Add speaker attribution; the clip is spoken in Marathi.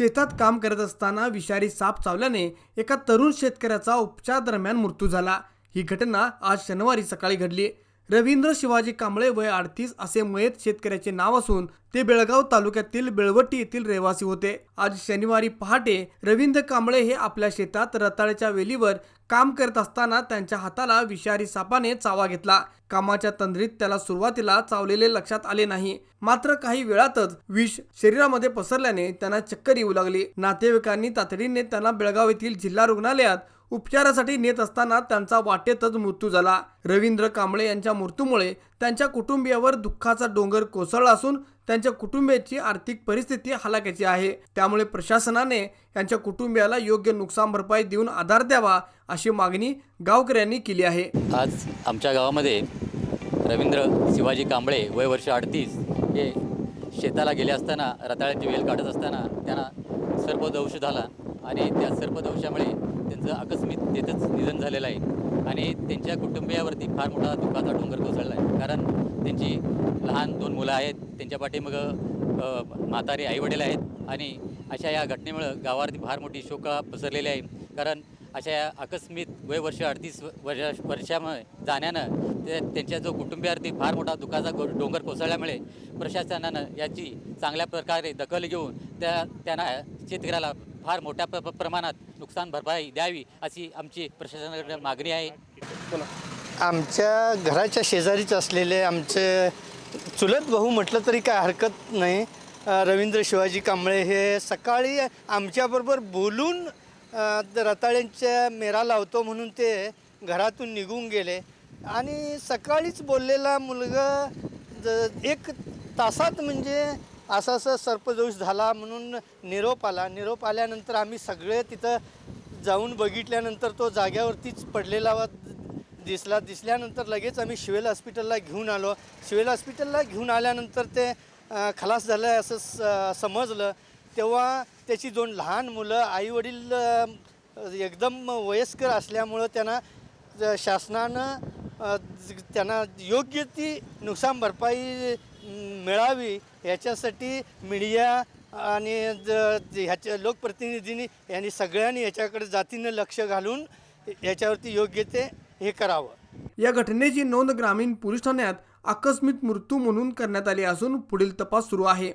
Speaker 1: शेतात काम करत असताना विषारी साप चावल्याने एका तरुण शेतकऱ्याचा उपचार दरम्यान मृत्यू झाला. ही घटना आज शनिवारी सकाळी घडली. रवींद्र शिवाजी कांबळे वय अडतीस असे मयत शेतकऱ्याचे नाव असून ते बेळगाव तालुक्यातील बेळवट्टी येथील रहिवासी होते. आज शनिवारी पहाटे रवींद्र कांबळे हे आपल्या शेतात रताळ्याच्या वेलीवर काम करत असताना त्यांच्या हाताला विषारी सापाने चावा घेतला. कामाच्या तंद्रीत त्याला सुरुवातीला चावलेले लक्षात आले नाही. मात्र काही वेळातच विष शरीरामध्ये पसरल्याने त्यांना चक्कर येऊ लागली. नातेवाईकांनी तातडीने त्यांना बेळगाव येथील जिल्हा रुग्णालयात उपचारासाठी नेत असताना त्यांचा वाटेतच मृत्यू झाला. रवींद्र कांबळे यांच्या मृत्यूमुळे त्यांच्या कुटुंबियावर दुःखाचा डोंगर कोसळला असून त्यांच्या कुटुंबियाची आर्थिक परिस्थिती हलाख्याची आहे. त्यामुळे प्रशासनाने यांच्या कुटुंबियाला योग्य नुकसान भरपाई देऊन आधार द्यावा अशी मागणी गावकऱ्यांनी केली आहे.
Speaker 2: आज आमच्या गावामध्ये रवींद्र शिवाजी कांबळे वय वर्ष अडतीस हे शेताला गेले असताना रताळ्याची वेल काढत असताना त्यांना सर्पदंश झाला आणि त्या सर्पदंशामुळे त्यांचं आकस्मिक तिथंच निधन झालेलं आहे. आणि त्यांच्या कुटुंबियावरती फार मोठा दुःखाचा डोंगर कोसळला आहे. कारण त्यांची लहान दोन मुलं आहेत. त्यांच्या पाठी मग म्हातारे आईवडील आहेत. आणि अशा या घटनेमुळं गावावरती फार मोठी शोका पसरलेली आहे. कारण अशा या आकस्मिक वय वर्ष अडतीस वर्ष वर्षामुळे जाण्यानं ते त्यांच्या जो कुटुंबियावरती फार मोठा दुःखाचा गो- डोंगर कोसळल्यामुळे प्रशासनानं याची चांगल्या प्रकारे दखल घेऊन त्या त्यांना शेतकऱ्याला फार मोठ्या प्र प्र- प्रमाणात नुकसान भरपाई द्यावी अशी आमची प्रशासनाकडे मागणी आहे.
Speaker 3: आमच्या घराच्या शेजारीच असलेले आमचे चुलत भाऊ म्हटलं तरी काय हरकत नाही. रवींद्र शिवाजी कांबळे हे सकाळी आमच्याबरोबर बोलून रताळ्यांच्या मेरा लावतो म्हणून ते घरातून निघून गेले. आणि सकाळीच बोललेला मुलगा ज- एक तासात म्हणजे असा असा सर्पदोष झाला म्हणून निरोप आला. निरोप आल्यानंतर आम्ही सगळे तिथं जाऊन बघितल्यानंतर तो जाग्यावरतीच पडलेला वा दिसला. दिसल्यानंतर लगेच आम्ही शिवेल हॉस्पिटलला घेऊन आलो. शिवेल हॉस्पिटलला घेऊन आल्यानंतर ते खलास झालं आहे असं स- समजलं. तेव्हा त्याची दोन लहान मुलं आईवडील एकदम वयस्कर असल्यामुळं त्यांना ज- शासनानं त्यांना योग्य ती नुकसान भरपाई मिळावी याच्यासाठी मीडिया आणि ज- ह्याच्या लोकप्रतिनिधींनी यांनी सगळ्यांनी याच्याकडे जातीनं लक्ष घालून याच्यावरती योग्य ते हे करावं.
Speaker 1: या घटनेची नोंद ग्रामीण पोलीस ठाण्यात आकस्मिक मृत्यू म्हणून करण्यात आली असून पुढील तपास सुरू आहे.